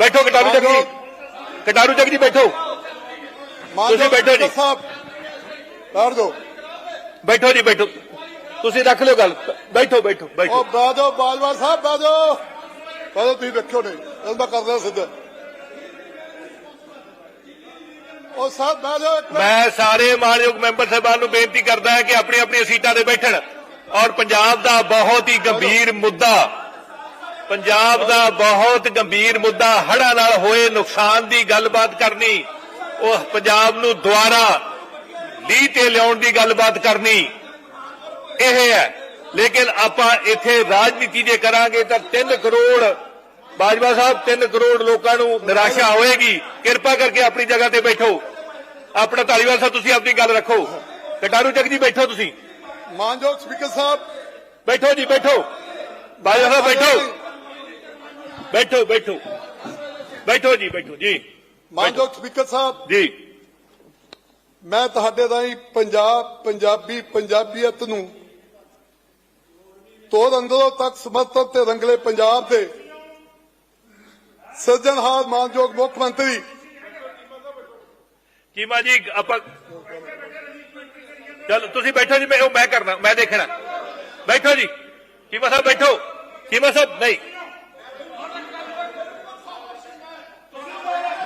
ਬੈਠੋ ਕਟਾਰੂ ਚੱਕ ਜੀ। ਕਟਾਰੂ ਚੱਕ ਜੀ ਬੈਠੋ। ਤੁਸੀਂ ਬੈਠੋ ਜੀ। ਸਾਹਿਬ ਬੈਠ ਜਾਓ। ਬੈਠੋ ਜੀ ਬੈਠੋ। ਤੁਸੀਂ ਰੱਖ ਲਿਓ ਗੱਲ। ਬੈਠੋ ਬੈਠੋ ਉਹ ਬੈਠੋ ਬੈਠ ਜਾਓ ਬਾਜਵਾ ਸਾਹਿਬ ਬੈਠ ਬੈਠ ਜਾਓ ਤੁਸੀਂ ਰੱਖਿਓ ਨਹੀਂ। ਇਹਦਾ ਕਰ ਰਿਹਾ ਸਿੱਧਾ। ਉਹ ਸਾਹਿਬ ਬੈਠ ਮਿੰਟ। ਮੈਂ ਸਾਰੇ ਮਾਨਯੋਗ ਮੈਂਬਰ ਸਾਹਿਬਾਨ ਨੂੰ ਬੇਨਤੀ ਕਰਦਾ ਹਾਂ ਕਿ ਆਪਣੀ ਆਪਣੀ ਸੀਟਾਂ ਤੇ ਬੈਠਣ। ਔਰ ਪੰਜਾਬ ਦਾ ਬਹੁਤ ਹੀ ਗੰਭੀਰ ਮੁੱਦਾ ਪੰਜਾਬ ਦਾ ਬਹੁਤ ਗੰਭੀਰ ਮੁੱਦਾ ਹੜ੍ਹਾਂ ਨਾਲ ਹੋਏ ਨੁਕਸਾਨ ਦੀ ਗੱਲਬਾਤ ਕਰਨੀ ਉਹ ਪੰਜਾਬ ਨੂੰ ਦੁਆਰਾ ਲੀਹ ਤੇ ਲਿਆਉਣ ਦੀ ਗੱਲਬਾਤ ਕਰਨੀ ਇਹ ਹੈ। ਲੇਕਿਨ ਆਪਾਂ ਇੱਥੇ ਰਾਜਨੀਤੀ ਜੇ ਕਰਾਂਗੇ ਤਾਂ 3 ਕਰੋੜ ਬਾਜਵਾ ਸਾਹਿਬ 3 ਕਰੋੜ ਲੋਕਾਂ ਨੂੰ ਨਿਰਾਸ਼ਾ ਹੋਏਗੀ। ਕਿਰਪਾ ਕਰਕੇ ਆਪਣੀ ਜਗ੍ਹਾ ਤੇ ਬੈਠੋ। ਆਪਣਾ ਧਾਲੀਵਾਲ ਸਾਹਿਬ ਤੁਸੀਂ ਆਪਣੀ ਗੱਲ ਰੱਖੋ। ਕਟਾਰੂ ਚੱਕ ਜੀ ਬੈਠੋ ਤੁਸੀਂ। ਮਾਨਯੋਗ ਸਪੀਕਰ ਸਾਹਿਬ। ਬੈਠੋ ਜੀ ਬੈਠੋ। ਬਾਜਵਾ ਸਾਹਿਬ ਬੈਠੋ। ਬੈਠੋ ਬੈਠੋ। ਬੈਠੋ ਜੀ ਬੈਠੋ ਜੀ। ਮਾਨਯੋਗ ਸਪੀਕਰ ਸਾਹਿਬ। ਜੀ। ਮੈਂ ਤੁਹਾਡੇ ਰਾਹੀਂ ਪੰਜਾਬ ਪੰਜਾਬੀ ਪੰਜਾਬੀਅਤ ਨੂੰ ਤੋੜ ਅੰਦਰੋਂ ਤੱਕ ਸਮਰਥਨ ਤੇ ਰੰਗਲੇ ਪੰਜਾਬ ਦੇ ਸਿਰਜਣਹਾਰ ਮਾਨਯੋਗ ਮੁੱਖ ਮੰਤਰੀ। ਚੀਮਾ ਜੀ ਆਪਾਂ ਚਲ ਤੁਸੀਂ ਬੈਠੋ ਜੀ ਮੈਂ ਉਹ ਮੈਂ ਕਰਨਾ ਮੈਂ ਦੇਖਣਾ। ਬੈਠੋ ਜੀ। ਚੀਮਾ ਸਾਹਿਬ ਬੈਠੋ। ਚੀਮਾ ਸਾਹਿਬ ਨਹੀਂ।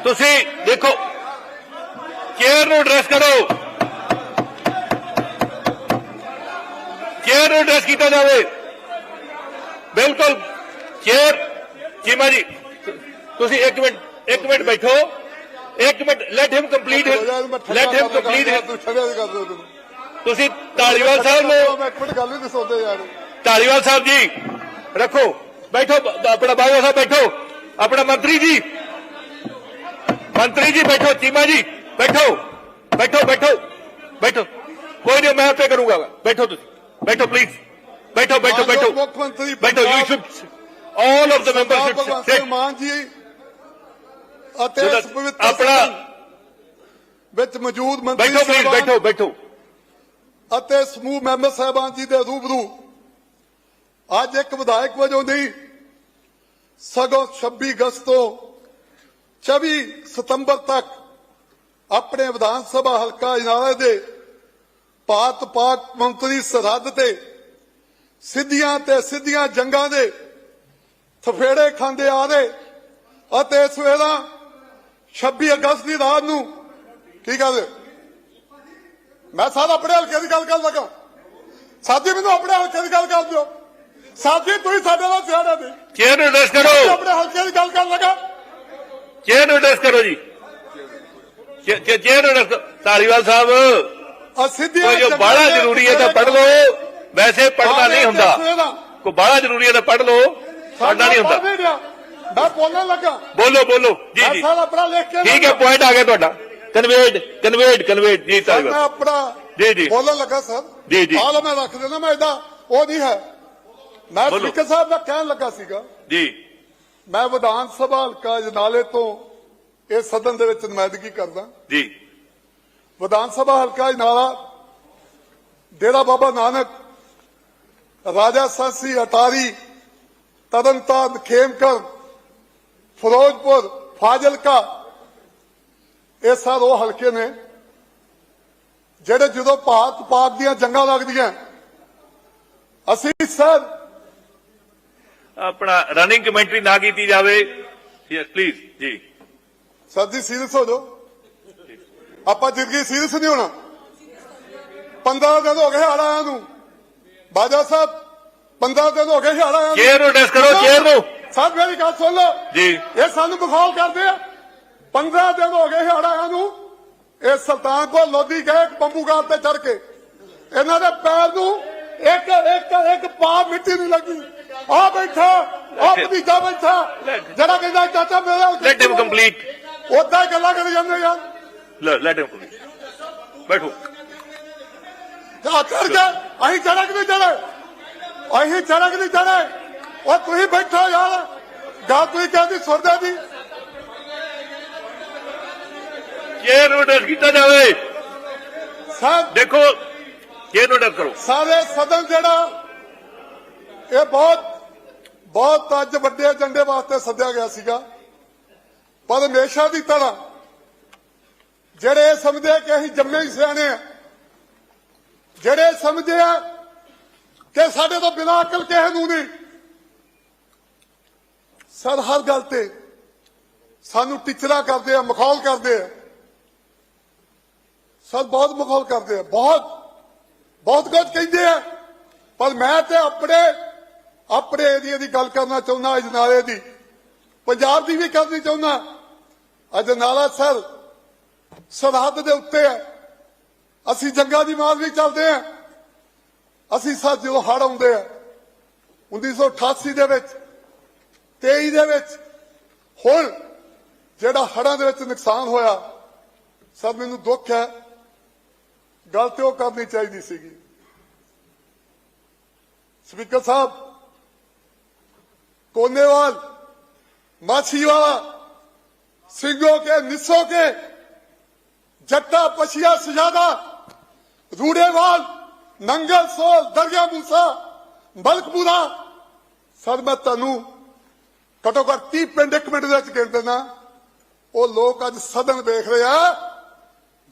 ਤੁਸੀਂ ਦੇਖੋ ਚੇਅਰ ਨੂੰ ਐਡਰੈਸ ਕਰੋ। ਚੇਅਰ ਨੂੰ ਐਡਰੈਸ ਕੀਤਾ ਜਾਵੇ। ਬਿਲਕੁਲ ਚੇਅਰ ਚੀਮਾ ਜੀ ਤੁਸੀਂ ਇੱਕ ਮਿੰਟ ਇੱਕ ਮਿੰਟ ਬੈਠੋ। ਇੱਕ minute let him complete let him complete ਤੁਸੀਂ ਢਾਲੀਵਾਲ ਸਾਹਿਬ ਨੂੰ ਇੱਕ ਮਿੰਟ ਗੱਲ ਨਹੀਂ ਦੱਸੋਦੇ ਯਾਰ। ਢਾਲੀਵਾਲ ਸਾਹਿਬ ਜੀ ਰੱਖੋ। ਬੈਠੋ ਆਪਣਾ ਬਾਜਵਾ ਸਾਹਿਬ ਬੈਠੋ। ਆਪਣਾ ਮੰਤਰੀ ਜੀ ਮੰਤਰੀ ਜੀ ਬੈਠੋ ਚੀਮਾ ਜੀ ਬੈਠੋ ਬੈਠੋ ਬੈਠੋ ਬੈਠੋ। ਕੋਈ ਨਹੀਂ ਮੈਂ ਆਪੇ ਕਰੂੰਗਾ। ਬੈਠੋ ਤੁਸੀਂ ਬੈਠੋ ਪਲੀਜ਼ ਬੈਠੋ ਬੈਠੋ ਬੈਠੋ। ਮੁੱਖ ਮੰਤਰੀ ਬੈਠੋ you should all of the members should Mann ji ਅਤੇ ਆਪਣਾ ਵਿੱਚ ਮੌਜੂਦ ਮੰਤਰੀ ਬੈਠੋ ਪਲੀਜ਼ ਬੈਠੋ ਬੈਠੋ। ਅਤੇ ਸਮੂਹ ਮੈਂਬਰ ਸਾਹਿਬਾਨ ਜੀ ਦੇ ਰੂਬਰੂ। ਅੱਜ ਇੱਕ ਵਿਧਾਇਕ ਵਜੋਂ ਨਹੀਂ ਸਗੋਂ 26 ਅਗਸਤ ਤੋਂ 24 ਸਤੰਬਰ ਤੱਕ ਆਪਣੇ ਵਿਧਾਨ ਸਭਾ ਹਲਕਾ ਇਨਾਰੇ ਦੇ ਪਾਤ ਪਾਕ ਮੰਤਰੀ ਸਰਹੱਦ ਤੇ ਸਿੱਧੀਆਂ ਤੇ ਸਿੱਧੀਆਂ ਜੰਗਾਂ ਦੇ ਥਫੇੜੇ ਖਾਂਦੇ ਆ ਰਹੇ ਅਤੇ ਇਸ ਵੇਲੇ 26 ਅਗਸਤ ਦੀ ਰਾਤ ਨੂੰ ਕੀ ਕਹਿੰਦੇ ਮੈਂ ਸਾਰਾ ਆਪਣੇ ਹਲਕੇ ਦੀ ਗੱਲ ਕਰਨ ਲੱਗਾ। ਸਾਥੀ ਮੈਨੂੰ ਆਪਣੇ ਹਲਕੇ ਦੀ ਗੱਲ ਕਰ ਦਿਓ। ਸਾਥੀ ਤੁਸੀਂ ਸਾਡੇ ਨਾਲ ਸਿਆਣੇ ਨੇ ਚੇਅਰ ਮੈਂ ਕਰੋ? ਆਪਣੇ ਹਲਕੇ ਦੀ ਗੱਲ ਕਰਨ ਲੱਗਾ। ਚੇਅਰ ਨੂੰ ਐਡਰੈਸ ਕਰੋ ਜੀ। ਚੇ- ਚੇਅਰ ਨੂੰ ਐਡਰੈਸ ਧਾਲੀਵਾਲ ਸਾਹਿਬ ਆ ਸਿੱਧੀਆਂ ਕੋਈ ਜੋ ਬਾਹਲਾ ਜ਼ਰੂਰੀ ਹੈ ਤਾਂ ਪੜ੍ਹ ਲਓ। ਵੈਸੇ ਪੜ੍ਹਨਾ ਨਹੀਂ ਹੁੰਦਾ। ਕੋਈ ਬਾਹਲਾ ਜ਼ਰੂਰੀ ਹੈ ਤਾਂ ਪੜ੍ਹ ਲਓ। ਪੜ੍ਹਨਾ ਨਹੀਂ ਹੁੰਦਾ। ਮੈਂ ਬੋਲਣ ਲੱਗਾ। ਬੋਲੋ ਬੋਲੋ। ਜੀ ਮੈਂ ਜੀ। ਕੇ ਠੀਕ ਹੈ ਪੁਆਇੰਟ ਆ ਗਿਆ ਤੁਹਾਡਾ। ਕਨਵੇਡ ਕਨਵੇਡ ਕਨਵੇਡ ਜੀ ਮੈਂ ਧਾਲੀਵਾਲ ਆਪਣਾ ਜੀ, ਜੀ। ਬੋਲਣ ਲੱਗਾ ਸਰ। ਜੀ, ਜੀ। ਹਾਲ ਮੈਂ ਰੱਖ ਦੇਣਾ ਮੈਂ ਏਦਾਂ ਉਹ ਨਹੀਂ ਹੈ। ਮੈਂ। ਸਪੀਕਰ ਸਾਹਿਬ ਦਾ ਕਹਿਣ ਲੱਗਾ ਸੀਗਾ। ਜੀ। ਮੈਂ ਵਿਧਾਨ ਸਭਾ ਹਲਕਾ ਜਨਾਲੇ ਤੋਂ ਇਹ ਸਦਨ ਦੇ ਵਿੱਚ ਨੁਮਾਇੰਦਗੀ ਕਰਦਾ। ਜੀ। ਵਿਧਾਨ ਸਭਾ ਹਲਕਾ ਜਨਾਲਾ ਡੇਰਾ ਬਾਬਾ ਨਾਨਕ ਰਾਜਾ ਸਾਸੀ ਅਟਾਰੀ ਤਰਨਤਾਰਨ ਖੇਮਕਰ ਫਿਰੋਜ਼ਪੁਰ ਫਾਜ਼ਿਲਕਾ ਇਹ ਸਾਰੇ ਉਹ ਹਲਕੇ ਨੇ ਜਿਹੜੇ ਜਦੋਂ ਭਾਰਤ ਪਾਕ ਦੀਆਂ ਜੰਗਾਂ ਲੱਗਦੀਆਂ ਅਸੀਂ ਸਰ ਆਪਣਾ ਰਨਿੰਗ ਕਮੈਂਟਰੀ ਨਾ ਕੀਤੀ ਜਾਵੇ। ਯੈਸ ਪਲੀਜ਼ ਜੀ। ਸਰ ਜੀ ਸੀਰੀਅਸ ਹੋ ਜਾਓ। ਆਪਾਂ ਜ਼ਿੰਦਗੀ ਸੀਰੀਅਸ ਨਹੀਂ ਹੋਣਾ। 15 ਦਿਨ ਹੋ ਗਏ ਹੜ ਆਇਆਂ ਨੂੰ। ਬਾਜਾ ਸਾਹਿਬ 15 ਦਿਨ ਹੋ ਗਏ ਹੜ ਆਇਆਂ ਨੂੰ। ਚੇਅਰ ਨੂੰ ਐਡਰੈਸ ਕਰੋ ਚੇਅਰ ਨੂੰ। ਸਾਹਿਬ ਮੇਰੀ ਗੱਲ ਸੁਣ ਲਓ। ਜੀ। ਇਹ ਸਾਨੂੰ ਬਖੌਲ ਕਰਦੇ ਆ। 15 ਦਿਨ ਹੋ ਗਏ ਹੜ ਆਇਆਂ ਨੂੰ। ਇਹ ਸੁਲਤਾਨਪੁਰ ਲੋਧੀ ਗਏ ਬੰਬੂਗਾਰ ਤੇ ਚੜ ਕੇ। ਇਹਨਾਂ ਦੇ ਪੈਰ ਨੂੰ ਇੱਕ ਇੱਕ ਇੱਕ ਪਾ ਮਿੱਟੀ ਨਹੀਂ ਲੱਗੀ। ਆ ਬੈਠਾ ਆ ਭਤੀਜਾ ਬੈਠਾ। ਜਿਹੜਾ ਕਹਿੰਦਾ ਚਾਚਾ ਮੇਰਾ ਲੈਟ ਹਿਮ ਕੰਪਲੀਟ ਉਦਾਂ ਗੱਲਾਂ ਕਰੀ ਜਾਂਦੇ ਯਾਰ। ਲੈਟ ਹਿਮ ਕੰਪਲੀਟ ਬੈਠੋ। ਜਾ ਚੜ ਕੇ ਅਸੀਂ ਚੜਕ ਨਹੀਂ ਚੜੇ ਅਸੀਂ ਚੜਕ ਨਹੀਂ ਚੜੇ ਉਹ ਤੁਸੀਂ ਬੈਠੋ ਯਾਰ। ਗੱਲ ਤੁਸੀਂ ਕਹਿੰਦੀ ਸੁਣਦੇ ਦੀ। ਚੇਅਰ ਨੂੰ ਐਡਰੈਸ ਕੀਤਾ ਜਾਵੇ। ਸਾਹਿਬ ਦੇਖੋ ਚੇਅਰ ਨੂੰ ਐਡਰੈਸ ਕਰੋ। ਸਾਰੇ ਸਦਨ ਜਿਹੜਾ ਇਹ ਬਹੁਤ ਬਹੁਤ ਅੱਜ ਵੱਡੇ ਏਜੰਡੇ ਵਾਸਤੇ ਸੱਦਿਆ ਗਿਆ ਸੀਗਾ। ਪਰ ਹਮੇਸ਼ਾ ਦੀ ਤਰ੍ਹਾਂ ਜਿਹੜੇ ਇਹ ਸਮਝਦੇ ਕਿ ਅਸੀਂ ਜੰਮੇ ਹੀ ਸਿਆਣੇ ਆ, ਜਿਹੜੇ ਸਮਝਦੇ ਆ ਕਿ ਸਾਡੇ ਤੋਂ ਬਿਨਾਂ ਅਕਲ ਕਿਸੇ ਨੂੰ ਨਹੀਂ, ਸਰ ਹਰ ਗੱਲ ਤੇ ਸਾਨੂੰ ਟਿਚਰਾ ਕਰਦੇ ਆ, ਮਖੌਲ ਕਰਦੇ ਆ। ਸਰ ਬਹੁਤ ਮਖੌਲ ਕਰਦੇ ਆ, ਬਹੁਤ ਬਹੁਤ ਕੁਝ ਕਹਿੰਦੇ ਆ। ਪਰ ਮੈਂ ਤੇ ਆਪਣੇ ਆਪਣੇ ਏਰੀਏ ਦੀ ਗੱਲ ਕਰਨਾ ਚਾਹੁੰਦਾ ਅਜਨਾਲੇ ਦੀ। ਪੰਜਾਬ ਦੀ ਵੀ ਕਰਨੀ ਚਾਹੁੰਦਾ। ਅਜਨਾਲਾ ਸਰ ਸਰਹੱਦ ਦੇ ਉੱਤੇ ਹੈ। ਅਸੀਂ ਜੰਗਾਂ ਦੀ ਮਾਰ ਵੀ ਚੱਲਦੇ ਆ ਅਸੀਂ ਸਰ ਜਦੋਂ ਹੜ ਆਉਂਦੇ ਆ। 1988 ਦੇ ਵਿੱਚ 23 ਦੇ ਵਿੱਚ ਹੁਣ ਜਿਹੜਾ ਹੜਾਂ ਦੇ ਵਿੱਚ ਨੁਕਸਾਨ ਹੋਇਆ, ਸਰ ਮੈਨੂੰ ਦੁੱਖ ਹੈ। ਗੱਲ ਤੇ ਉਹ ਕਰਨੀ ਚਾਹੀਦੀ ਸੀਗੀ। ਸਪੀਕਰ ਸਾਹਿਬ ਕੋਨੇਵਾਲ ਮਾਛੀਵਾਲਾ ਸਿੰਘੋ ਕੇ ਨਿਸੋ ਕੇ ਜੱਟਾ ਪਛੀਆ ਸਜਾਦਾ ਰੂੜੇਵਾਲ ਨੰਗਲ ਸੋਲ ਦਰਿਆ ਮੂਸਾ ਬਲਕਪੂਰਾ ਸਰ ਮੈਂ ਤੁਹਾਨੂੰ ਘਟੋ ਘੱਟ 30 ਪਿੰਡ ਇੱਕ ਮਿੰਟ ਦੇ ਵਿੱਚ ਗਿਣ ਦਿੰਦਾ ਉਹ ਲੋਕ ਅੱਜ ਸਦਨ ਵੇਖ ਰਹੇ ਆ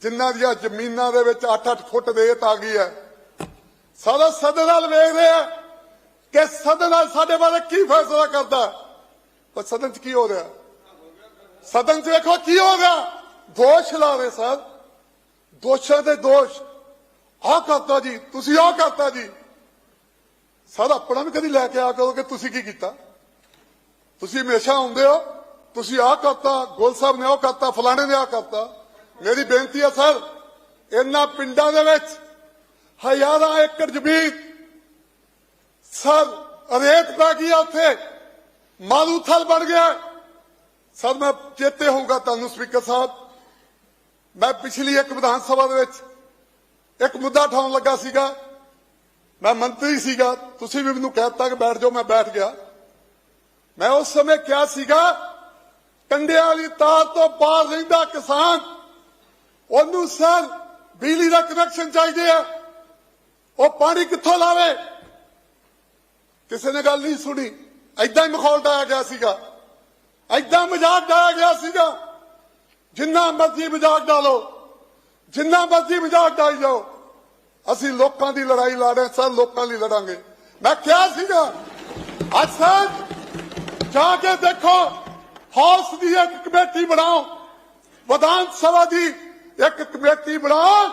ਜਿਨ੍ਹਾਂ ਦੀਆਂ ਜ਼ਮੀਨਾਂ ਦੇ ਵਿੱਚ 8-8 ਫੁੱਟ ਰੇਤ ਆ ਗਈ ਹੈ ਸਾਰਾ ਸਦਨ ਨਾਲ ਵੇਖ ਰਹੇ ਆ ਕਿ ਸਦਨ ਨਾਲ ਸਾਡੇ ਬਾਰੇ ਕੀ ਫੈਸਲਾ ਕਰਦਾ? ਪਰ ਸਦਨ 'ਚ ਕੀ ਹੋ ਰਿਹਾ? ਸਦਨ 'ਚ ਵੇਖੋ ਕੀ ਹੋ ਰਿਹਾ? ਦੋਸ਼ ਲਾ ਰਹੇ ਸਰ। ਦੋਸ਼ਾਂ ਦੇ ਦੋਸ਼। ਆਹ ਕਰਤਾ ਜੀ, ਤੁਸੀਂ ਆਹ ਕਰਤਾ ਜੀ। ਸਰ, ਆਪਣਾ ਵੀ ਕਦੀ ਲੈ ਕੇ ਆ ਕਰੋ ਕਿ ਤੁਸੀਂ ਕੀ ਕੀਤਾ? ਤੁਸੀਂ ਹਮੇਸ਼ਾ ਆਉਂਦੇ ਹੋ, ਤੁਸੀਂ ਆਹ ਕਰਤਾ, ਗੋਲ ਸਾਹਿਬ ਨੇ ਉਹ ਕਰਤਾ, ਫਲਾਣੇ ਨੇ ਆਹ ਕਰਤਾ। ਮੇਰੀ ਬੇਨਤੀ ਹੈ ਸਰ, ਇਹਨਾਂ ਪਿੰਡਾਂ ਦੇ ਵਿੱਚ ਹਜ਼ਾਰਾਂ ਏਕੜ ਜ਼ਮੀਨ ਸਰ ਰੇਤ ਪੈ ਗਈ ਉੱਥੇ। ਮਾਰੂਥਲ ਬਣ ਗਿਆ। ਸਰ ਮੈਂ ਚੇਤੇ ਹੋਊਗਾ ਤੁਹਾਨੂੰ, ਸਪੀਕਰ ਸਾਹਿਬ। ਮੈਂ ਪਿਛਲੀ ਇੱਕ ਵਿਧਾਨ ਸਭਾ ਦੇ ਵਿੱਚ ਇੱਕ ਮੁੱਦਾ ਉਠਾਉਣ ਲੱਗਾ ਸੀਗਾ। ਮੈਂ ਮੰਤਰੀ ਸੀਗਾ। ਤੁਸੀਂ ਵੀ ਮੈਨੂੰ ਕਹਿ ਦਿੱਤਾ ਕਿ ਬੈਠ ਜਾਓ, ਮੈਂ ਬੈਠ ਗਿਆ। ਮੈਂ ਉਸ ਸਮੇਂ ਕਿਹਾ ਸੀਗਾ, ਕੰਡਿਆਂ ਵਾਲੀ ਤਾਰ ਤੋਂ ਬਾਹਰ ਰਹਿੰਦਾ ਕਿਸਾਨ, ਉਹਨੂੰ ਸਰ ਬਿਜਲੀ ਦਾ ਕਨੈਕਸ਼ਨ ਚਾਹੀਦੇ ਆ। ਉਹ ਪਾਣੀ ਕਿੱਥੋਂ ਲਾਵੇ? ਕਿਸੇ ਨੇ ਗੱਲ ਨਹੀਂ ਸੁਣੀ। ਐਦਾਂ ਹੀ ਮਖੌਲ ਡਾਇਆ ਗਿਆ ਸੀਗਾ। ਐਦਾਂ ਮਜ਼ਾਕ ਡਾਇਆ ਗਿਆ ਸੀਗਾ। ਜਿੰਨਾ ਮਰਜ਼ੀ ਮਜ਼ਾਕ ਡਾਲੋ ਜਿੰਨਾ ਮਰਜ਼ੀ ਮਜ਼ਾਕ ਡਾਈ ਜਾਓ। ਅਸੀਂ ਲੋਕਾਂ ਦੀ ਲੜਾਈ ਲੜ ਸਰ, ਲੋਕਾਂ ਲਈ ਲੜਾਂਗੇ। ਮੈਂ ਕਿਹਾ ਸੀਗਾ, ਅੱਜ ਸਰ, ਜਾ ਕੇ ਦੇਖੋ, ਹਾਊਸ ਦੀ ਇੱਕ ਕਮੇਟੀ ਬਣਾਓ। ਵਿਧਾਨ ਸਭਾ ਦੀ ਇੱਕ ਕਮੇਟੀ ਬਣਾਓ,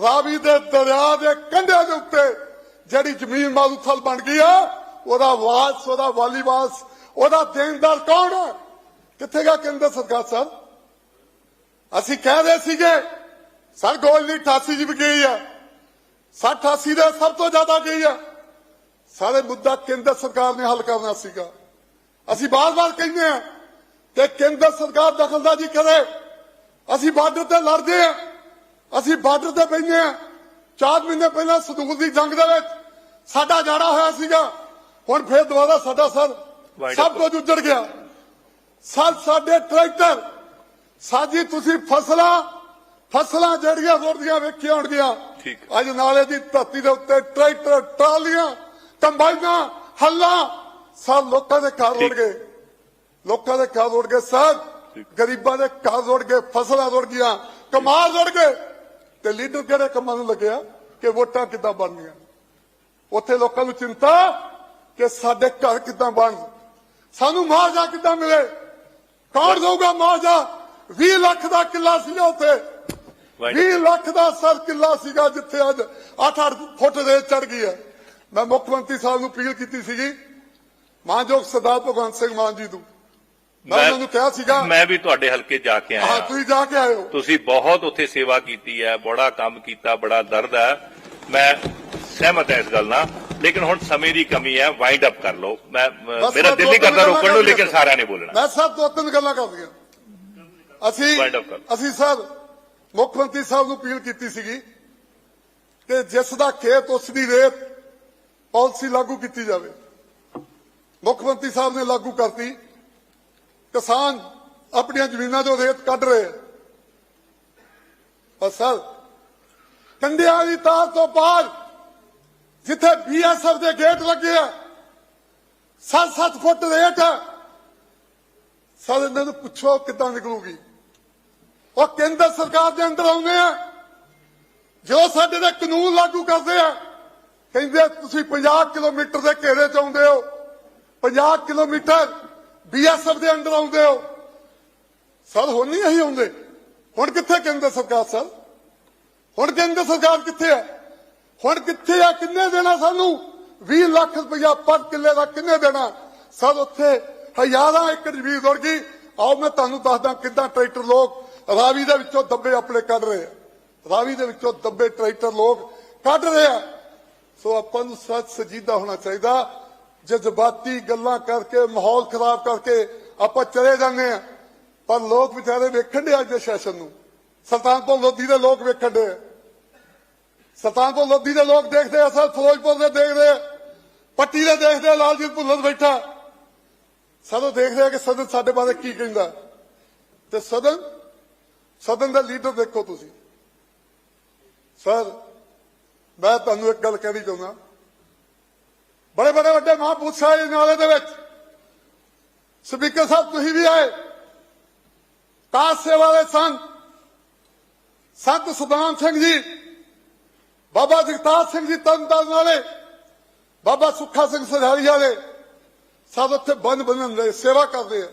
ਰਾਵੀ ਦੇ ਦਰਿਆ ਦੇ ਕੰਢਿਆਂ ਦੇ ਉੱਤੇ, ਜਿਹੜੀ ਜ਼ਮੀਨ ਮਾਰੂਥਲ ਬਣ ਗਈ ਆ ਉਹਦਾ ਵਾਸ, ਉਹਦਾ ਵਾਲੀਵਾਸ ਉਹਦਾ ਦੇਣਦਾਰ ਕੌਣ ਹੈ? ਕਿੱਥੇ ਗਿਆ ਕੇਂਦਰ ਸਰਕਾਰ ਸਰ ਅਸੀਂ ਕਹਿ ਰਹੇ ਸੀਗੇ, ਸਰ ਗੋਲਡੀ ਨਹੀਂ 88 ਜੀ ਵੀ ਗਈ ਆ 60 88 ਦੇ ਸਭ ਤੋਂ ਜ਼ਿਆਦਾ ਗਈ ਆ ਸਾਰੇ ਮੁੱਦਾ ਕੇਂਦਰ ਸਰਕਾਰ ਨੇ ਹੱਲ ਕਰਨਾ ਸੀਗਾ। ਅਸੀਂ ਬਾਰ-ਬਾਰ ਕਹਿੰਦੇ ਆ ਕਿ ਕੇਂਦਰ ਸਰਕਾਰ ਦਖਲਅੰਦਾਜ਼ੀ ਕਰੇ। ਅਸੀਂ ਬਾਰਡਰ ਤੇ ਲੜਦੇ ਆ ਅਸੀਂ ਬਾਰਡਰ ਤੇ ਬੈਠੇ ਆ ਚਾਰ ਮਹੀਨੇ ਪਹਿਲਾਂ ਸੰਦੂਕ ਦੀ ਜੰਗ ਦੇ ਵਿੱਚ ਸਾਡਾ ਜਾੜਾ ਹੋਇਆ ਸੀਗਾ। ਹੁਣ ਫੇਰ ਦੁਬਾਰਾ ਸਾਡਾ ਸਰ ਸਭ ਕੁਝ ਉੱਜੜ ਗਿਆ। ਸਰ ਸਾਡੇ ਟਰੈਕਟਰ ਸਾਜੀ ਤੁਸੀਂ ਫਸਲਾਂ ਫਸਲਾਂ ਜਿਹੜੀਆਂ ਰੁੜਦੀਆਂ ਵੇਖੀਆਂ ਹੋਣਗੀਆਂ। ਅੱਜ ਨਾਲੇ ਦੀ ਧਰਤੀ ਦੇ ਉੱਤੇ ਟਰੈਕਟਰ ਟਰਾਲੀਆਂ ਕੰਬਾਈਨਾਂ ਹੱਲਾਂ ਸਭ ਲੋਕਾਂ ਦੇ ਘਰ ਰੁੜ। ਗਏ ਲੋਕਾਂ ਦੇ ਘਰ ਰੁੜ ਗਏ ਸਰ। ਠੀਕ। ਗਰੀਬਾਂ ਦੇ ਘਰ ਰੁੜ ਗਏ ਫਸਲਾਂ ਰੁੜ ਗਈਆਂ ਕਮਾਲ ਰੁੜ ਗਏ ਤੇ ਲੀਡਰ ਕਿਹੜੇ ਕੰਮਾਂ ਨੂੰ ਲੱਗਿਆ? ਕਿ ਵੋਟਾਂ ਕਿੱਦਾਂ ਬਣਨੀਆਂ? ਉੱਥੇ ਲੋਕਾਂ ਨੂੰ ਚਿੰਤਾ ਕਿ ਸਾਡੇ ਘਰ ਕਿੱਦਾਂ ਬਣ? ਸਾਨੂੰ ਮੁਆਵਜ਼ਾ ਕਿੱਦਾਂ ਮਿਲੇ? ਕੌਣ ਦਊਗਾ ਮੁਆਵਜ਼ਾ? 20 ਲੱਖ ਦਾ ਕਿੱਲਾ ਸੀ ਉੱਥੇ। 20 ਲੱਖ ਦਾ ਸਰ ਕਿੱਲਾ ਸੀਗਾ ਜਿੱਥੇ ਅੱਜ 8-8 ਫੁੱਟ ਰੇਤ ਚੜ ਗਈ ਹੈ। ਮੈਂ ਮੁੱਖ ਮੰਤਰੀ ਸਾਹਿਬ ਨੂੰ ਅਪੀਲ ਕੀਤੀ ਸੀਗੀ ਮਾਨਯੋਗ ਸਰਦਾਰ ਭਗਵੰਤ ਸਿੰਘ ਮਾਨ ਜੀ ਨੂੰ। ਮੈਂ ਉਹਨਾਂ ਨੂੰ ਕਿਹਾ ਸੀਗਾ ਮੈਂ ਵੀ ਤੁਹਾਡੇ ਹਲਕੇ ਜਾ ਕੇ ਹਾਂ ਆਇਆ ਤੁਸੀਂ ਜਾ ਕੇ ਹੋ ਤੁਸੀਂ ਬਹੁਤ ਉੱਥੇ ਸੇਵਾ ਕੀਤੀ ਹੈ ਬੜਾ ਕੰਮ ਕੀਤਾ ਬੜਾ ਦਰਦ ਹੈ। ਮੈਂ ਸਹਿਮਤ ਹਾਂ ਇਸ ਗੱਲ ਨਾਲ। ਲੇਕਿਨ ਹੁਣ ਸਮੇਂ ਦੀ ਕਮੀ ਹੈ ਵਾਈਂਡ ਅਪ ਕਰ ਲਓ ਮੈਂ ਮੇਰਾ ਦਿਲ ਨਹੀਂ ਕਰਦਾ ਰੋਕਣ ਨੂੰ ਕਰ ਲੇਕਿਨ। ਸਾਰਿਆਂ ਨੇ ਬੋਲਣਾ ਮੈਂ ਸਰ ਦੋ ਤਿੰਨ ਗੱਲਾਂ ਕਰਦੀਆਂ ਅਸੀਂ Wind up ਕਰ। ਅਸੀਂ ਸਰ ਮੁੱਖ ਮੰਤਰੀ ਸਾਹਿਬ ਨੂੰ ਅਪੀਲ ਕੀਤੀ ਸੀਗੀ ਕਿ ਜਿਸ ਦਾ ਖੇਤ ਉਸ ਦੀ ਰੇਤ ਪਾਲਿਸੀ ਲਾਗੂ ਕੀਤੀ ਜਾਵੇ ਮੁੱਖ ਮੰਤਰੀ ਸਾਹਿਬ ਨੇ ਲਾਗੂ ਕਰਤੀ ਕਿਸਾਨ ਆਪਣੀਆਂ ਜ਼ਮੀਨਾਂ 'ਚੋਂ ਰੇਤ ਕੱਢ ਰਹੇ। ਪਰ ਸਰ ਕੰਡਿਆਂ ਦੀ ਤਾਰ ਤੋਂ ਪਾਰ ਜਿੱਥੇ ਬੀਐਸਐਫ ਦੇ ਗੇਟ ਲੱਗੇ ਆ 7-7 ਫੁੱਟ ਰੇਟ ਆ। ਸਰ, ਇਹਨਾਂ ਨੂੰ ਪੁੱਛੋ ਕਿੱਦਾਂ ਨਿਕਲੂਗੀ। ਉਹ ਕੇਂਦਰ ਸਰਕਾਰ ਦੇ ਅੰਦਰ ਆਉਂਦੇ ਆ, ਜੋ ਸਾਡੇ ਦੇ ਕਾਨੂੰਨ ਲਾਗੂ ਕਰਦੇ ਆ, ਕਹਿੰਦੇ ਤੁਸੀਂ 50 ਕਿਲੋਮੀਟਰ ਦੇ ਘੇਰੇ ਚ ਆਉਂਦੇ ਹੋ। 50 ਕਿਲੋਮੀਟਰ ਬੀਐਸਐਫ ਦੇ ਅੰਦਰ ਆਉਂਦੇ ਹੋ। ਸਰ, ਹੁਣ ਨਹੀਂ ਅਸੀਂ ਆਉਂਦੇ। ਹੁਣ ਕਿੱਥੇ ਕੇਂਦਰ ਸਰਕਾਰ, ਸਰ? ਹੁਣ ਕੇਂਦਰ ਸਰਕਾਰ ਕਿੱਥੇ ਹੈ ਹੁਣ ਕਿੱਥੇ ਆ, ਕਿੰਨੇ ਦੇਣਾ ਸਾਨੂੰ? 20 ਲੱਖ ਰੁਪਇਆ ਪਰ ਕਿੱਲੇ ਦਾ ਕਿੰਨੇ ਦੇਣਾ? ਸਰ ਉੱਥੇ ਹਜ਼ਾਰਾਂ ਏਕੜ ਜ਼ਮੀਨ ਰੁੜ ਗਈ। ਆਓ, ਮੈਂ ਤੁਹਾਨੂੰ ਦੱਸਦਾ ਕਿੱਦਾਂ ਟਰੈਕਟਰ ਲੋਕ ਰਾਵੀ ਦੇ ਵਿੱਚੋਂ ਦੱਬੇ ਆਪਣੇ ਕੱਢ ਰਹੇ ਆ। ਰਾਵੀ ਦੇ ਵਿੱਚੋਂ ਦੱਬੇ ਟਰੈਕਟਰ ਲੋਕ ਕੱਢ ਰਹੇ ਆ। ਸੋ ਆਪਾਂ ਨੂੰ ਸੱਚ ਸਜੀਦਾ ਹੋਣਾ ਚਾਹੀਦਾ। ਜਜ਼ਬਾਤੀ ਗੱਲਾਂ ਕਰਕੇ, ਮਾਹੌਲ ਖਰਾਬ ਕਰਕੇ ਆਪਾਂ ਚਲੇ ਜਾਂਦੇ ਆ। ਪਰ ਲੋਕ ਵਿਚਾਰੇ ਵੇਖਣ ਦੇ ਅੱਜ ਦੇ ਸੈਸ਼ਨ ਨੂੰ। ਸੁਲਤਾਨਪੁਰ ਲੋਧੀ ਦੇ ਲੋਕ ਵੇਖਣ ਦੇ ਸੁਲਤਾਨਪੁਰ ਲੋਧੀ ਦੇ ਲੋਕ ਦੇਖਦੇ ਆ ਸਰ ਫਿਰੋਜ਼ਪੁਰ ਦੇ ਦੇਖਦੇ ਆ। ਪੱਟੀ ਦੇ ਦੇਖਦੇ ਆ, ਲਾਲਜੀਤ ਭੁੱਲਰ ਬੈਠਾ। ਸਦੋਂ ਦੇਖਦੇ ਆ ਕਿ ਸਦਨ ਸਾਡੇ ਬਾਰੇ ਕੀ ਕਹਿੰਦਾ। ਤੇ ਸਦਨ ਸਦਨ ਦਾ ਲੀਡਰ ਦੇਖੋ ਤੁਸੀਂ। ਸਰ, ਮੈਂ ਤੁਹਾਨੂੰ ਇੱਕ ਗੱਲ ਕਹਿਣੀ ਚਾਹੁੰਦਾ। ਬੜੇ ਬੜੇ ਵੱਡੇ ਮਹਾਂਪੁਰਸ਼ ਆਏ ਨਾਲੇ ਦੇ ਵਿੱਚ। ਸਪੀਕਰ ਸਾਹਿਬ, ਤੁਸੀਂ ਵੀ ਆਏ। ਕਾਸ ਸੇਵਾ ਦੇ ਸੰਤ ਸੰਤ ਸੁਦਾਮ ਸਿੰਘ ਜੀ ਬਾਬਾ ਜਗਤਾਰ ਸਿੰਘ ਜੀ ਤਰਨਤਾਰਨ ਵਾਲੇ ਬਾਬਾ ਸੁੱਖਾ ਸਿੰਘ ਸਰਹਾਲੀ ਵਾਲੇ ਸਭ ਉੱਥੇ ਬੰਨ ਬੰਨਣ ਦੇ ਸੇਵਾ ਕਰਦੇ ਆ।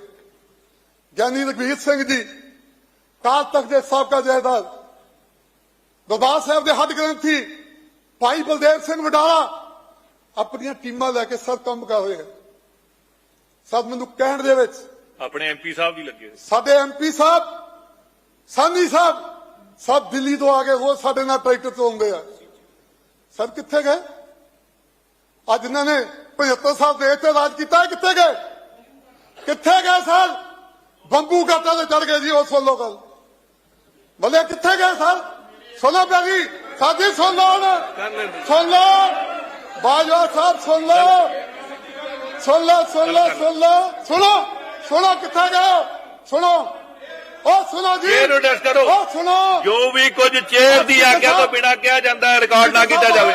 ਗਿਆਨੀ ਰਘਵੀਰ ਸਿੰਘ ਜੀ ਕਾਲ ਤਖਤ ਦੇ ਸਾਬਕਾ ਜਥੇਦਾਰ ਦਰਬਾਰ ਸਾਹਿਬ ਦੇ ਹੱਡ ਗ੍ਰੰਥੀ ਭਾਈ ਬਲਦੇਵ ਸਿੰਘ ਵਡਾਲਾ ਆਪਣੀਆਂ ਟੀਮਾਂ ਲੈ ਕੇ ਸਭ ਕੰਮ ਕਰ ਰਹੇ ਆ। ਸਭ ਮੈਨੂੰ ਕਹਿਣ ਦੇ ਵਿੱਚ ਆਪਣੇ ਐਮਪੀ ਸਾਹਿਬ ਵੀ ਲੱਗੇ। ਸਾਡੇ ਐਮਪੀ ਸਾਹਿਬ ਸਾਨੀ ਸਾਹਿਬ ਸਭ ਦਿੱਲੀ ਤੋਂ ਆ ਕੇ ਰੋਜ਼ ਸਾਡੇ ਨਾਲ ਟਰੈਕਟਰ ਤੋਂ ਆਉਂਦੇ ਆ। ਸਰ ਕਿੱਥੇ ਗਏ? ਅੱਜ ਇਹਨਾਂ ਨੇ 75 ਸਾਲ ਦੇਸ਼ ਤੇ ਰਾਜ ਕੀਤਾ ਕਿੱਥੇ ਗਏ? ਕਿੱਥੇ ਗਏ ਸਰ ਬੰਬੂ ਘਾਟਾ ਤੇ ਚੜ ਗਏ ਜੀ ਉਸ ਵੱਲੋਂ ਗੱਲ। ਬਲੇ, ਕਿੱਥੇ ਗਏ ਸਰ ਸੁਣੋ ਪਿਆਰੀ ਸਾਡੀ ਸੁਣ ਲਓ ਸੁਣ ਲਓ। ਬਾਜਵਾ ਸਾਹਿਬ, ਸੁਣ ਲਓ। ਸੁਣ ਲਓ ਸੁਣ ਲਓ ਸੁਣ ਲਓ। ਸੁਣੋ ਸੁਣੋ ਕਿੱਥੇ ਗਏ? ਸੁਣੋ। ਉਹ ਸੁਣੋ ਜੀ। ਚੇਅਰ ਨੂੰ ਟੈਸਟ ਕਰੋ। ਉਹ ਸੁਣੋ। ਜੋ ਵੀ ਕੁਝ ਚੇਅਰ ਦੀ ਆਗਿਆ ਤੋਂ ਬਿਨਾਂ ਕਿਹਾ ਜਾਂਦਾ ਹੈ ਰਿਕਾਰਡ ਨਾ ਕੀਤਾ ਜਾਵੇ।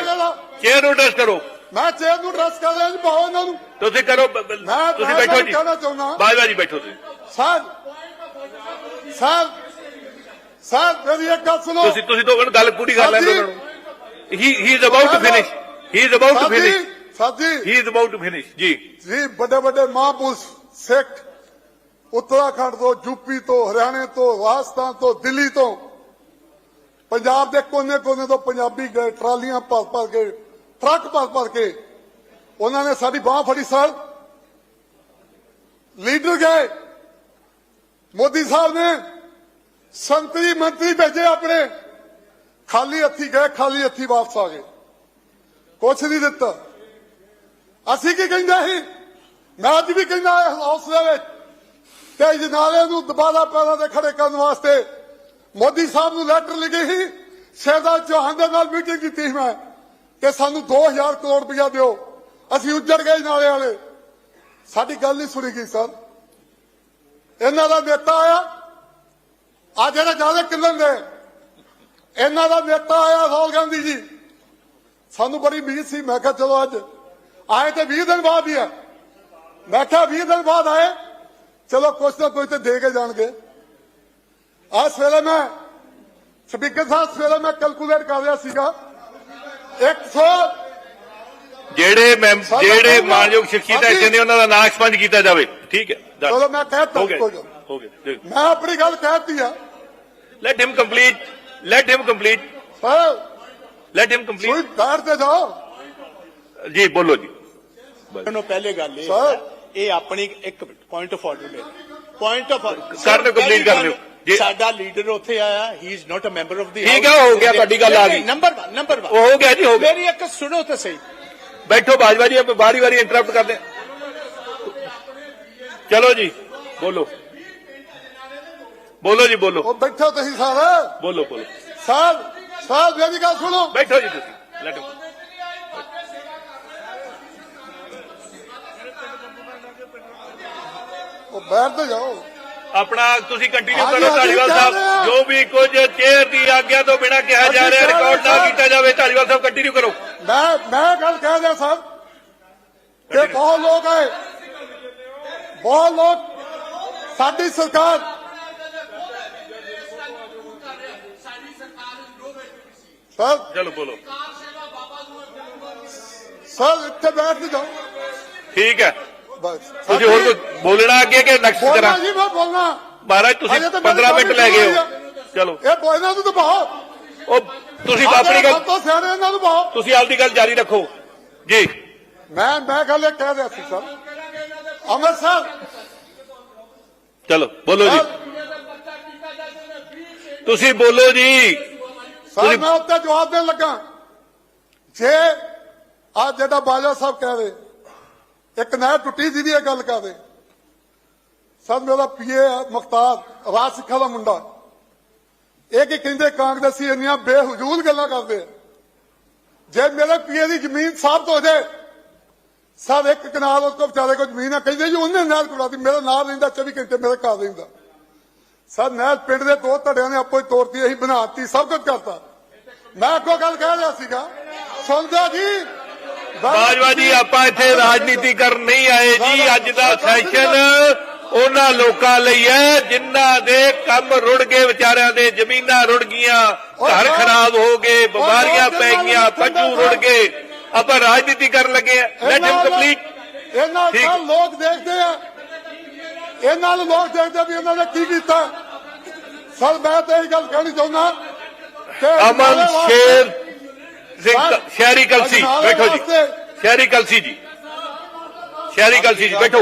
ਚੇਅਰ ਨੂੰ ਟੈਸਟ ਕਰੋ। ਮੈਂ ਚੇਅਰ ਨੂੰ ਡਰੈਸ ਕਰ ਰਿਹਾ ਜੀ ਪਾਓ ਇਹਨਾਂ ਨੂੰ। ਤੁਸੀਂ ਕਰੋ ਬ- ਬ- ਮੈਂ- ਤੁਸੀਂ ਮੈਂ ਬੈਠੋ ਜੀ। ਕਹਿਣਾ ਚਾਹੁੰਦਾ। ਬਾਜਵਾ ਜੀ ਬੈਠੋ ਤੁਸੀਂ। ਸਰ ਸਰ ਸਰ ਮੇਰੀ ਇੱਕ ਗੱਲ ਸੁਣੋ। ਤੁਸੀਂ ਤੁਸੀਂ ਤੋਂ ਗੱਲ ਪੂਰੀ ਕਰ ਲੈਂਦੇ ਉਹਨਾਂ ਨੂੰ। He he is about to finish he is about to ਸਾਡੀ ਫਿਨਿਸ਼ ਸਾਡੀ he is about to finish ਜੀ। ਜੀ ਵੱਡੇ ਵੱਡੇ ਮਹਾਂਪੁਰਸ਼ ਸਿੱਖ ਉੱਤਰਾਖੰਡ ਤੋਂ ਯੂਪੀ ਤੋਂ, ਹਰਿਆਣੇ ਤੋਂ, ਰਾਜਸਥਾਨ ਤੋਂ, ਦਿੱਲੀ ਤੋਂ। ਪੰਜਾਬ ਦੇ ਕੋਨੇ-ਕੋਨੇ ਤੋਂ ਪੰਜਾਬੀ ਗਏ, ਟਰਾਲੀਆਂ ਭਰ ਭਰ ਕੇ, ਟਰੱਕ ਭਰ ਭਰ ਕੇ। ਉਹਨਾਂ ਨੇ ਸਾਡੀ ਬਾਹ ਫੜੀ ਸਰ। ਲੀਡਰ ਗਏ। ਮੋਦੀ ਸਾਹਿਬ ਨੇ ਸੰਤਰੀ ਮੰਤਰੀ ਭੇਜੇ ਆਪਣੇ। ਖਾਲੀ ਹੱਥੀ ਗਏ, ਖਾਲੀ ਹੱਥੀ ਵਾਪਸ ਆ ਗਏ। ਕੁਛ ਨਹੀਂ ਦਿੱਤਾ। ਅਸੀਂ ਕੀ ਕਹਿੰਦਾ ਸੀ? ਮੈਂ ਅੱਜ ਵੀ ਕਹਿੰਦਾ ਇਸ ਹੌਸਲੇ ਵਿੱਚ। ਕਿ ਜਨਾਲੇ ਨੂੰ ਦੁਬਾਰਾ ਪੈਰਾਂ ਤੇ ਖੜੇ ਕਰਨ ਵਾਸਤੇ ਮੋਦੀ ਸਾਹਿਬ ਨੂੰ ਲੈਟਰ ਲਿਖੀ ਸੀ। ਸ਼ਹਿਜ਼ਾਦ ਚੌਹਾਨ ਦੇ ਨਾਲ ਮੀਟਿੰਗ ਕੀਤੀ ਸੀ ਮੈਂ। ਕਿ ਸਾਨੂੰ 2000 ਕਰੋੜ ਰੁਪਇਆ ਦਿਓ। ਅਸੀਂ ਉੱਜੜ ਗਏ ਨਾਲੇ ਵਾਲੇ। ਸਾਡੀ ਗੱਲ ਨਹੀਂ ਸੁਣੀ ਗਈ, ਸਰ। ਇਹਨਾਂ ਦਾ ਨੇਤਾ ਆਇਆ। ਆ ਜਿਹੜੇ ਜ਼ਿਆਦਾ ਕਿੰਨਣ ਦੇ ਇਹਨਾਂ ਦਾ ਨੇਤਾ ਆਇਆ ਰਾਹੁਲ ਗਾਂਧੀ ਜੀ। ਸਾਨੂੰ ਬੜੀ ਉਮੀਦ ਸੀ। ਮੈਂ ਕਿਹਾ, ਚਲੋ ਅੱਜ। ਆਏ ਤੇ 20 ਦਿਨ ਬਾਅਦ ਹੀ ਆ। ਮੈਂ ਕਿਹਾ 20 ਦਿਨ ਬਾਅਦ ਆਏ। ਚਲੋ ਕੁਛ ਨਾ ਕੁਛ ਤੇ ਦੇ ਕੇ ਜਾਣਗੇ ਆ ਸਵੇਰੇ ਮੈਂ ਸਪੀਕਰ ਸਾਹਿਬ ਸਵੇਰੇ ਮੈਂ ਕੈਲਕੂਲੇਟ ਕਰ ਰਿਹਾ ਸੀਗਾ 100 ਜਿਹੜੇ ਮੈਂਬ ਸਾਡਾ ਜਿਹੜੇ ਕੰਮ ਆ। ਮਾਨਯੋਗ ਸ਼ਖਸੀਅਤ ਸਾਡੀ- ਐਸੇ ਨੇ ਉਹਨਾਂ ਦਾ ਨਾਂ ਐਕਸਪੰਜ ਕੀਤਾ ਜਾਵੇ ਠੀਕ ਹੈ done. ਚਲੋ ਮੈਂ ਕਹਿਤਾ ਹੋ ਗਿਆ ਕੋਈ ਗੱਲ ਨਹੀਂ। ਹੋ ਗਿਆ ਮੈਂ ਆਪਣੀ ਗੱਲ ਕਹਿਤੀ ਆ let him complete let him complete ਪਰ ਲੈਟ ਹਿਮ ਕੋਈ ਕੰਪਲੀਟ ਬੈਠ ਤੇ ਜਾਓ ਜੀ ਬੋਲੋ ਜੀ ਨੂੰ ਪਹਿਲੇ ਗੱਲ ਇਹ ਆਪਣੀ ਇੱਕ ਪੁਆਇੰਟ ਆਫ ਆਰਡਰ ਹੈ। ਪੁਆਇੰਟ ਆਫ Sir ਨੇ complete ਕਰ ਲਿਓ। ਜੀ। ਸਾਡਾ ਲੀਡਰ ਉੱਥੇ ਆਇਆ he is not a member of the ਠੀਕ ਹੈ, ਹੋ ਗਿਆ, ਤੁਹਾਡੀ ਗੱਲ ਆ ਗਈ। ਨੰਬਰ 1 ਨੰਬਰ 1 ਉਹ ਹੋ ਗਿਆ ਜੀ ਹੋ ਗਿਆ। ਮੇਰੀ ਇੱਕ ਸੁਣੋ ਤਾਂ ਸਹੀ। ਬੈਠੋ ਬਾਜਵਾ ਜੀ ਆਪਾਂ ਵਾਰੀ ਵਾਰੀ ਇੰਟਰਰਪਟ ਕਰਦੇ। ਚਲੋ ਜੀ ਬੋਲੋ। ਬੋਲੋ ਜੀ ਬੋਲੋ। ਉਹ ਬੈਠੋ ਤੁਸੀਂ ਸਾਰੇ। ਬੋਲੋ ਬੋਲੋ। ਸਾਹਿਬ ਸਾਹਿਬ ਮੇਰੀ ਗੱਲ ਸੁਣੋ। ਬੈਠੋ ਜੀ ਤੁਸੀਂ। ਲੈਟ ਉਹ ਬੈਠ ਤੇ ਜਾਓ। ਆਪਣਾ ਤੁਸੀਂ ਕੰਟੀਨਿਊ ਹਾਂਜੀ, ਕਰੋ ਹਾਂਜੀ, ਢਾਲੀਵਾਲ ਕਰ ਸਾਹਿਬ। ਰਹੇ ਹਾਂ। ਜੋ ਵੀ ਕੁਝ ਚੇਅਰ ਦੀ ਆਗਿਆ ਤੋਂ ਬਿਨਾਂ ਕਿਹਾ ਜਾ ਅਸੀਂ ਰਿਹਾ ਕਰ ਰਹੇ ਰਿਕਾਰਡ ਨਾ ਹਾਂ। ਕੀਤਾ ਜਾਵੇ ਢਾਲੀਵਾਲ ਸਾਹਿਬ ਕੰਟੀਨਿਊ ਕਰੋ। ਮੈਂ ਮੈਂ ਗੱਲ ਕਹਿ ਰਿਹਾ ਸਾਹਿਬ ਕਿ ਬਹੁਤ ਲੋਕ ਆਏ। ਬਹੁਤ ਲੋਕ। ਸਾਡੀ ਸਰਕਾਰ ਸਰ ਚਲੋ ਬੋਲੋ। ਸਰ ਇੱਥੇ ਬੈਠ ਕੇ ਜਾਓ। ਠੀਕ ਹੈ। ਬਸ ਤੁਸੀਂ ਹੋਰ ਕੋਈ ਬੋਲਣਾ ਅੱਗੇ ਕਿ ਨੈਕਸਟ ਬੋਲਣਾ ਕਰਾਂ ਜੀ ਮੈਂ ਬੋਲਣਾ ਮਹਾਰਾਜ ਤੁਸੀਂ ਅਜੇ ਤਾਂ ਮੇਰੀ 15 ਮਿੰਟ ਲੈ ਗਏ ਗੱਲ ਹੋ ਚਲੋ ਇਹ ਬੋਲਣਾ ਨੂੰ ਦਬਾਓ ਉਹ ਤੁਸੀਂ ਆਪਣੀ ਗੱਲ ਤੋਂ ਸਿਆਣੇ ਇਹਨਾਂ ਨੂੰ ਦਬਾਓ ਤੁਸੀਂ ਆਪਦੀ ਗੱਲ ਜਾਰੀ ਰੱਖੋ ਜੀ ਮੈਂ ਮੈਂ ਗੱਲ ਇਹ ਕਹਿ ਰਿਹਾ ਸੀ ਸਰ ਅੰਮ੍ਰਿਤਸਰ ਚਲੋ ਬੋਲੋ ਜੀ ਸਰ, ਤੁਸੀਂ ਬੋਲੋ ਜੀ ਸਰ ਤੁਸੀਂ- ਮੈਂ ਉੱਤੇ ਜਵਾਬ ਦੇਣ ਲੱਗਾ ਜੇ ਆ ਜਿਹੜਾ ਬਾਜਾ ਸਾਹਿਬ ਕਹਿ ਰਹੇ ਇੱਕ ਨਹਿਰ ਟੁੱਟੀ ਸੀ ਦੀ ਇਹ ਗੱਲ ਕਰਦੇ ਸਰ ਮੇਰਾ ਪੀਏ ਮੁਖਤਾਰ, ਰਾਜ ਸਿੱਖਾ ਦਾ ਮੁੰਡਾ। ਇਹ ਕੀ ਕਹਿੰਦੇ, ਕਾਂਗਰਸੀ ਇੰਨੀਆਂ ਬੇਹਜੂਲ ਗੱਲਾਂ ਕਰਦੇ ਜੇ ਮੇਰੇ ਪੀਏ ਦੀ ਜ਼ਮੀਨ ਸਾਬਤ ਹੋ ਜਾਏ ਸਰ ਇੱਕ ਕਨਾਲ ਉਸ ਕੋ ਵਿਚਾਰੇ ਕੋ ਜ਼ਮੀਨ ਆ, ਕਹਿੰਦੇ ਜੀ ਉਹਨੇ ਨਹਿਰ ਕੁੜਾਤੀ ਮੇਰਾ ਨਾਲ ਰਹਿੰਦਾ 24 ਘੰਟੇ ਮੇਰੇ ਘਰ ਰਹਿੰਦਾ। ਸਰ, ਨਹਿਰ ਪਿੰਡ ਦੇ ਦੋ ਧੜਿਆਂ ਨੇ ਆਪੋ ਹੀ ਤੋੜਤੀ ਅਸੀਂ ਬਣਾਤੀ, ਸਭ ਕੁਝ ਕਰਤਾ। ਮੈਂ ਅੱਗੋਂ ਗੱਲ ਕਹਿ ਰਿਹਾ ਸੀਗਾ, ਸੁਣਦਾ ਜੀ? ਬਾਜਵਾ ਜੀ ਆਪਾਂ ਇੱਥੇ ਰਾਜਨੀਤੀ ਕਰਨ ਨਹੀਂ ਆਏ ਜੀ ਅੱਜ ਦਾ ਸੈਸ਼ਨ ਉਹਨਾਂ ਲੋਕਾਂ ਲਈ ਹੈ ਜਿਨ੍ਹਾਂ ਦੇ ਕੰਮ ਰੁੜ ਗਏ ਵਿਚਾਰਿਆਂ ਦੇ ਜ਼ਮੀਨਾਂ ਰੁੜ ਗਈਆਂ ਘਰ ਖਰਾਬ ਹੋ ਗਏ ਬਿਮਾਰੀਆਂ ਪੈ ਗਈਆਂ ਪਸ਼ੂ ਰੁੜ ਗਏ। ਆਪਾਂ ਰਾਜਨੀਤੀ ਕਰਨ ਲੱਗੇ ਆ ਲੈਟ ਹਿਮ ਕੰਪਲੀਟ ਇਹਨਾਂ। ਨਾਲ ਲੋਕ ਦੇਖਦੇ ਆ। ਇਹਨਾਂ ਨੂੰ ਲੋਕ ਦੇਖਦੇ ਵੀ ਇਹਨਾਂ ਨੇ ਕੀ ਕੀਤਾ। ਸਰ ਮੈਂ ਤਾਂ ਇਹ ਗੱਲ ਕਹਿਣੀ ਚਾਹੁੰਦਾ ਅਮਨ ਸ਼ੇਰ ਸਿੰਘ ਸ਼ਹਿਰੀ ਕਲਸੀ ਬੈਠੋ ਜੀ। ਸ਼ਹਿਰੀ ਕਲਸੀ ਜੀ। ਸ਼ਹਿਰੀ ਕਲਸੀ ਜੀ ਬੈਠੋ।